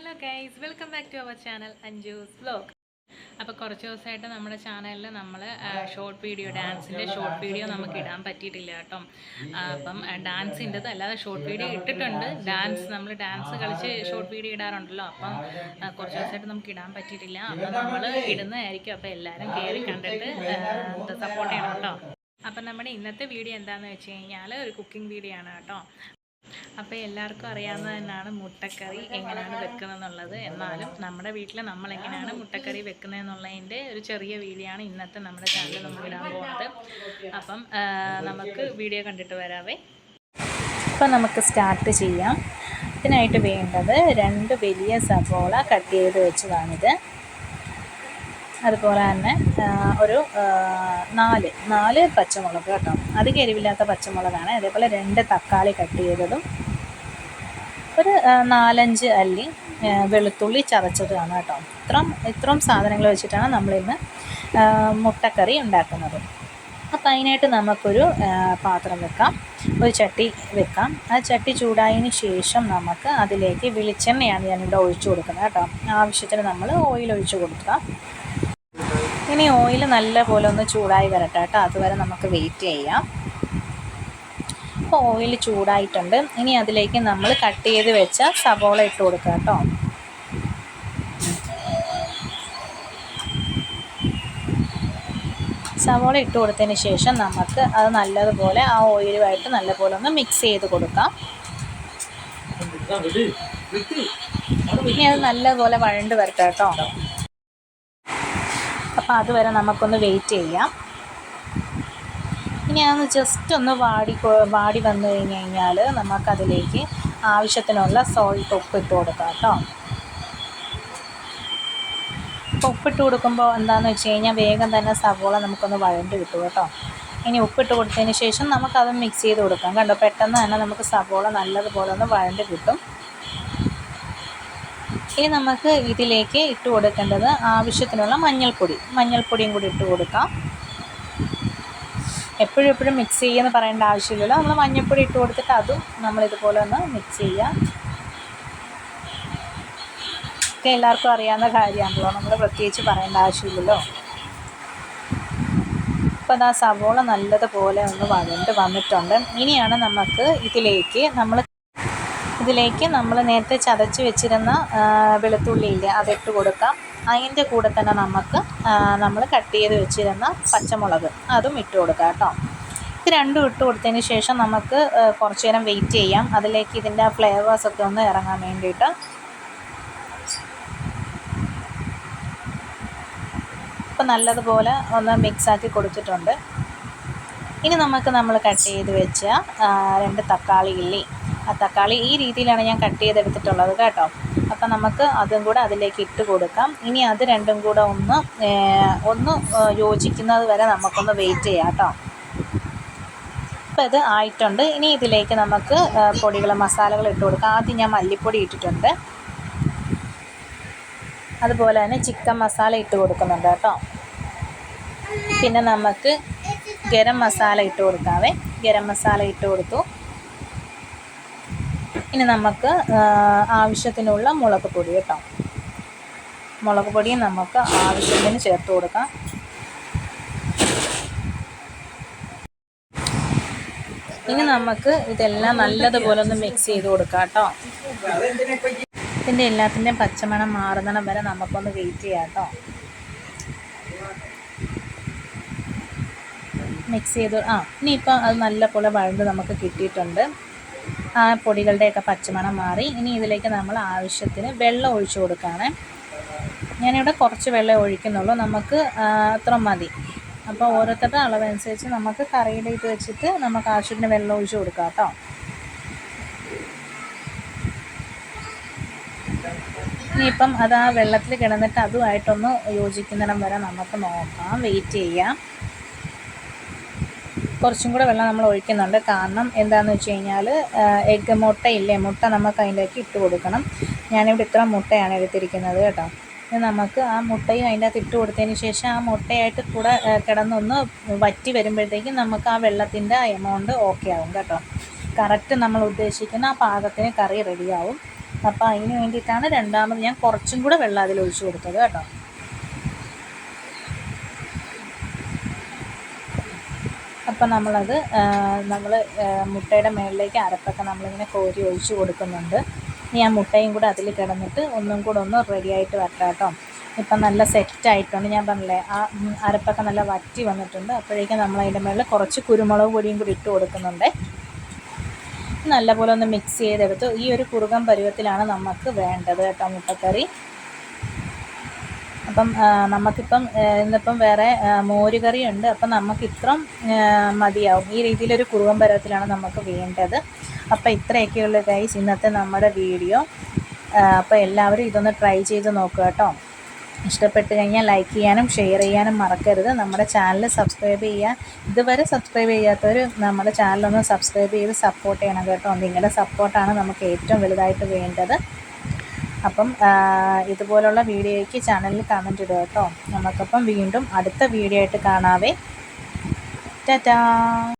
Hello guys welcome back to our channel Anju's vlog അപ്പോൾ കുറച്ച് ദിവസമായിട്ട് നമ്മുടെ ചാനലിൽ നമ്മൾ ഷോർട്ട് വീഡിയോ ഡാൻസിന്റെ ഷോർട്ട് വീഡിയോ നമുക്ക് ഇടാൻ പറ്റിയിട്ടില്ല കേട്ടോ. അപ്പം ഡാൻസിന്റെത് അല്ലാതെ ഷോർട്ട് വീഡിയോ ഇട്ടിട്ടുണ്ട്. ഡാൻസ് നമ്മൾ ഡാൻസ് കളിച്ച് ഷോർട്ട് വീഡിയോ ഇടാറുണ്ടല്ലോ. അപ്പം കുറച്ച് ദിവസമായിട്ട് നമുക്ക് ഇടാൻ പറ്റിയിട്ടില്ല. അപ്പം നമ്മൾ ഇടുന്നതായിരിക്കും. അപ്പോൾ എല്ലാവരും കയറി കണ്ടിട്ട് സപ്പോർട്ട് ചെയ്യണം കേട്ടോ. അപ്പം നമ്മുടെ ഇന്നത്തെ വീഡിയോ എന്താണെന്ന് വെച്ച് കഴിഞ്ഞാൽ ഒരു കുക്കിംഗ് വീഡിയോ ആണ് കേട്ടോ. അപ്പോൾ എല്ലാവർക്കും അറിയാവുന്നത് തന്നെയാണ് മുട്ടക്കറി എങ്ങനെയാണ് വെക്കുന്നതെന്നുള്ളത്. എന്നാലും നമ്മുടെ വീട്ടിൽ നമ്മൾ എങ്ങനെയാണ് മുട്ടക്കറി വെക്കുന്നതെന്നുള്ളതിന്റെ ഒരു ചെറിയ വീഡിയോ ആണ് ഇന്നത്തെ നമ്മുടെ ചാനൽ നമുക്ക് ഇടാൻ പോകുന്നത്. അപ്പം നമുക്ക് വീഡിയോ കണ്ടിട്ട് വരാവേ. അപ്പം നമുക്ക് സ്റ്റാർട്ട് ചെയ്യാം. ഇതിനായിട്ട് വേണ്ടത് രണ്ട് വലിയ സവോള കട്ട് ചെയ്ത് വെച്ചതാണിത്. അതുപോലെ തന്നെ ഒരു നാല് നാല് പച്ചമുളക് കേട്ടോ. അത് എരിവില്ലാത്ത പച്ചമുളകാണ്. അതേപോലെ രണ്ട് തക്കാളി കട്ട് ചെയ്തതും ഒരു നാലഞ്ച് അല്ലി വെളുത്തുള്ളി ചതച്ചതാണ് കേട്ടോ. ഇത്രയും ഇത്രയും സാധനങ്ങൾ വെച്ചിട്ടാണ് നമ്മളിന്ന് മുട്ടക്കറി ഉണ്ടാക്കുന്നത്. അപ്പം അതിനായിട്ട് നമുക്കൊരു പാത്രം വെക്കാം ഒരു ചട്ടി വെക്കാം. ആ ചട്ടി ചൂടായതിന് ശേഷം നമുക്ക് അതിലേക്ക് വെളിച്ചെണ്ണയാണ് ഞാനിവിടെ ഒഴിച്ചു കൊടുക്കുന്നത് കേട്ടോ. ആവശ്യത്തിന് നമ്മൾ ഓയിൽ ഒഴിച്ചു കൊടുക്കാം. ഇനി ഓയിൽ നല്ലപോലെ ഒന്ന് ചൂടായി വരട്ടെ കേട്ടോ. അതുവരെ നമുക്ക് വെയിറ്റ് ചെയ്യാം. അപ്പോൾ ഓയിൽ ചൂടായിട്ടുണ്ട്. ഇനി അതിലേക്ക് നമ്മൾ കട്ട് ചെയ്ത് വെച്ച സവോള ഇട്ട് കൊടുക്കുക കേട്ടോ. സവോള ഇട്ട് കൊടുത്തതിന് ശേഷം നമുക്ക് അത് നല്ലതുപോലെ ആ ഓയിലുമായിട്ട് നല്ലപോലെ ഒന്ന് മിക്സ് ചെയ്ത് കൊടുക്കാം. ഇനി അത് നല്ലപോലെ വഴണ്ട് വരട്ടെ കേട്ടോ. അപ്പോൾ അതുവരെ നമുക്കൊന്ന് വെയിറ്റ് ചെയ്യാം. ഇനി അതൊന്ന് ജസ്റ്റ് ഒന്ന് വാടി വാടി വന്നു കഴിഞ്ഞ് കഴിഞ്ഞാൽ നമുക്കതിലേക്ക് ആവശ്യത്തിനുള്ള സോൾട്ട് ഉപ്പിട്ട് കൊടുക്കാം കേട്ടോ. ഉപ്പിട്ട് കൊടുക്കുമ്പോൾ എന്താണെന്ന് വെച്ച് കഴിഞ്ഞാൽ വേഗം തന്നെ സവോള നമുക്കൊന്ന് വഴണ്ട് കിട്ടും കേട്ടോ. ഇനി ഉപ്പിട്ട് കൊടുത്തതിന് ശേഷം നമുക്കത് മിക്സ് ചെയ്ത് കൊടുക്കാം. കണ്ടോ? പെട്ടെന്ന് തന്നെ നമുക്ക് സവോള നല്ലതുപോലെ ഒന്ന് വഴണ്ട് കിട്ടും. ഇനി നമുക്ക് ഇതിലേക്ക് ഇട്ട് കൊടുക്കേണ്ടത് ആവശ്യത്തിനുള്ള മഞ്ഞൾപ്പൊടി. മഞ്ഞൾപ്പൊടിയും കൂടി ഇട്ട് കൊടുക്കാം. എപ്പോഴും എപ്പോഴും മിക്സ് ചെയ്യുമെന്ന് പറയേണ്ട ആവശ്യമില്ലല്ലോ. നമ്മൾ മഞ്ഞൾപ്പൊടി ഇട്ട് കൊടുത്തിട്ട് അതും നമ്മൾ ഇതുപോലെ ഒന്ന് മിക്സ് ചെയ്യാം ഒക്കെ എല്ലാവർക്കും അറിയാവുന്ന കാര്യമാണല്ലോ. നമ്മൾ പ്രത്യേകിച്ച് പറയേണ്ട ആവശ്യമില്ലല്ലോ. അപ്പോൾ അതാ സവോള നല്ലതുപോലെ ഒന്ന് വഴണ്ട് വന്നിട്ടുണ്ട്. ഇനിയാണ് നമുക്ക് ഇതിലേക്ക് നമ്മൾ ഇതിലേക്ക് നമ്മൾ നേരത്തെ ചതച്ച് വെച്ചിരുന്ന വെളുത്തുള്ളിയില്ലേ അതിട്ട് കൊടുക്കാം. അതിന്റെ കൂടെ തന്നെ നമുക്ക് നമ്മൾ കട്ട് ചെയ്ത് വെച്ചിരുന്ന പച്ചമുളക് അതും ഇട്ട് കൊടുക്കാം കേട്ടോ. ഇത് രണ്ടും ഇട്ട് കൊടുത്തതിന് ശേഷം നമുക്ക് കുറച്ച് നേരം വെയിറ്റ് ചെയ്യാം. അതിലേക്ക് ഇതിന്റെ ഫ്ലേവേഴ്സൊക്കെ ഒന്ന് ഇറങ്ങാൻ വേണ്ടിയിട്ട്. ഇപ്പം നല്ലതുപോലെ ഒന്ന് മിക്സാക്കി കൊടുത്തിട്ടുണ്ട്. ഇനി നമുക്ക് നമ്മൾ കട്ട് ചെയ്ത് വെച്ച രണ്ട് തക്കാളി ഇല്ലേ തക്കാളി ഈ രീതിയിലാണ് ഞാൻ കട്ട് ചെയ്തെടുത്തിട്ടുള്ളത് കേട്ടോ. അപ്പം നമുക്ക് അതും കൂടെ അതിലേക്ക് ഇട്ട് കൊടുക്കാം. ഇനി അത് രണ്ടും കൂടെ ഒന്ന് ഒന്ന് യോജിക്കുന്നത് വരെ നമുക്കൊന്ന് വെയിറ്റ് ചെയ്യാം കേട്ടോ. അപ്പോൾ ഇത് ആയിട്ടുണ്ട്. ഇനി ഇതിലേക്ക് നമുക്ക് പൊടികൾ മസാലകൾ ഇട്ട് കൊടുക്കാം. ആദ്യം ഞാൻ മല്ലിപ്പൊടി ഇട്ടിട്ടുണ്ട്. അതുപോലെ തന്നെ ചിക്കൻ മസാല ഇട്ട് കൊടുക്കുന്നുണ്ട് കേട്ടോ. പിന്നെ നമുക്ക് ഗരം മസാല ഇട്ട് കൊടുക്കാവേ. ഗരം മസാല ഇട്ട് കൊടുത്തു. ഇനി നമുക്ക് ആവശ്യത്തിനുള്ള മുളക് പൊടി കേട്ടോ. മുളക് പൊടി നമുക്ക് ആവശ്യത്തിന് ചേർത്ത് കൊടുക്കാം. ഇനി നമുക്ക് ഇതെല്ലാം നല്ലതുപോലെ ഒന്ന് മിക്സ് ചെയ്ത് കൊടുക്കാം കേട്ടോ. ഇതിന്റെ എല്ലാത്തിന്റെയും പച്ചമണം മാറുന്നിടം വരെ നമുക്കൊന്ന് വെയിറ്റ് ചെയ്യാം കേട്ടോ. മിക്സ് ചെയ്ത് ആ ഇനിയിപ്പോൾ അത് നല്ലപോലെ വഴണ്ട് നമുക്ക് കിട്ടിയിട്ടുണ്ട്. ആ പൊടികളുടെയൊക്കെ പച്ചമണം മാറി. ഇനി ഇതിലേക്ക് നമ്മൾ ആവശ്യത്തിന് വെള്ളം ഒഴിച്ചു കൊടുക്കുകയാണ്. ഞാനിവിടെ കുറച്ച് വെള്ളം ഒഴിക്കുന്നുള്ളൂ. നമുക്ക് അത്ര മതി. അപ്പോൾ ഓരോരുത്തരുടെ അളവനുസരിച്ച് നമുക്ക് കറിയുടെ ഇത് വെച്ചിട്ട് നമുക്ക് ആവശ്യത്തിന് വെള്ളം ഒഴിച്ച് കൊടുക്കാം കേട്ടോ. ഇനിയിപ്പം അത് ആ വെള്ളത്തിൽ കിടന്നിട്ട് അതുമായിട്ടൊന്ന് യോജിക്കുന്നിടം വരെ നമുക്ക് നോക്കാം. വെയിറ്റ് ചെയ്യാം. കുറച്ചും കൂടെ വെള്ളം നമ്മൾ ഒഴിക്കുന്നുണ്ട്. കാരണം എന്താണെന്ന് വെച്ച് കഴിഞ്ഞാൽ എഗ്ഗ് മുട്ടയില്ലേ മുട്ട നമുക്ക് അതിന്റെയൊക്കെ ഇട്ട് കൊടുക്കണം. ഞാനിവിടെ ഇത്ര മുട്ടയാണ് എടുത്തിരിക്കുന്നത് കേട്ടോ. ഇത് നമുക്ക് ആ മുട്ടയും അതിന്റെ അകത്ത് ഇട്ട് കൊടുത്തതിന് ശേഷം ആ മുട്ടയായിട്ട് കൂടെ കിടന്നൊന്ന് വറ്റി വരുമ്പോഴത്തേക്കും നമുക്ക് ആ വെള്ളത്തിന്റെ എമൗണ്ട് ഓക്കെ ആവും കേട്ടോ. കറക്റ്റ് നമ്മൾ ഉദ്ദേശിക്കുന്ന ആ പാകത്തിന് കറി റെഡിയാവും അപ്പോൾ അതിന് വേണ്ടിയിട്ടാണ് രണ്ടാമത് ഞാൻ കുറച്ചും കൂടെ വെള്ളം അതിൽ ഒഴിച്ചു കൊടുത്തത് കേട്ടോ. അപ്പം നമ്മളത് നമ്മൾ മുട്ടയുടെ മുകളിലേക്ക് അരപ്പൊക്കെ നമ്മളിങ്ങനെ കോരി ഒഴിച്ച് കൊടുക്കുന്നുണ്ട്. ഇനി ആ മുട്ടയും കൂടെ അതിൽ കിടന്നിട്ട് ഒന്നും കൂടെ ഒന്ന് റെഡി ആയിട്ട് വരട്ടെ കേട്ടോ ഇപ്പം നല്ല സെറ്റായിട്ടുണ്ട് ഞാൻ പറഞ്ഞില്ലേ ആ അരപ്പൊക്കെ നല്ല വറ്റി വന്നിട്ടുണ്ട്. അപ്പോഴേക്കും നമ്മൾ അതിന്റെ മുകളിൽ കുറച്ച് കുരുമുളക് പൊടിയും കൂടി ഇട്ട് കൊടുക്കുന്നുണ്ട്. നല്ലപോലെ ഒന്ന് മിക്സ് ചെയ്തെടുത്ത് ഈ ഒരു കുറുകൻ പരുവത്തിലാണ് നമുക്ക് വേണ്ടത് കേട്ടോ മുട്ടക്കറി. അപ്പം നമുക്കിപ്പം ഇന്നിപ്പം വേറെ മോരുകറി ഉണ്ട് അപ്പം നമുക്ക് ഇത്രയും ആ, മതിയാവും. ഈ രീതിയിലൊരു കുറുവൻ പരുവത്തിലാണ് നമുക്ക് വേണ്ടത്. അപ്പം ഇത്രയൊക്കെയുള്ള ഗൈസ് ഇന്നത്തെ നമ്മുടെ വീഡിയോ. അപ്പോൾ എല്ലാവരും ഇതൊന്ന് ട്രൈ ചെയ്ത് നോക്കുക കേട്ടോ. ഇഷ്ടപ്പെട്ട് കഴിഞ്ഞാൽ ലൈക്ക് ചെയ്യാനും ഷെയർ ചെയ്യാനും മറക്കരുത്. നമ്മുടെ ചാനൽ സബ്സ്ക്രൈബ് ചെയ്യുക ഇതുവരെ സബ്സ്ക്രൈബ് ചെയ്യാത്തവർ നമ്മുടെ ചാനലൊന്ന് സബ്സ്ക്രൈബ് ചെയ്ത് സപ്പോർട്ട് ചെയ്യണം കേട്ടോ. നിങ്ങളുടെ സപ്പോർട്ടാണ് നമുക്ക് ഏറ്റവും വലുതായിട്ട് വേണ്ടത്. അപ്പം ഇതുപോലുള്ള വീഡിയോയ്ക്ക് ചാനലിൽ കമന്റ് ഇടുക കേട്ടോ. നമുക്കപ്പം വീണ്ടും അടുത്ത വീഡിയോ ആയിട്ട് കാണാവേ. ടാറ്റാ.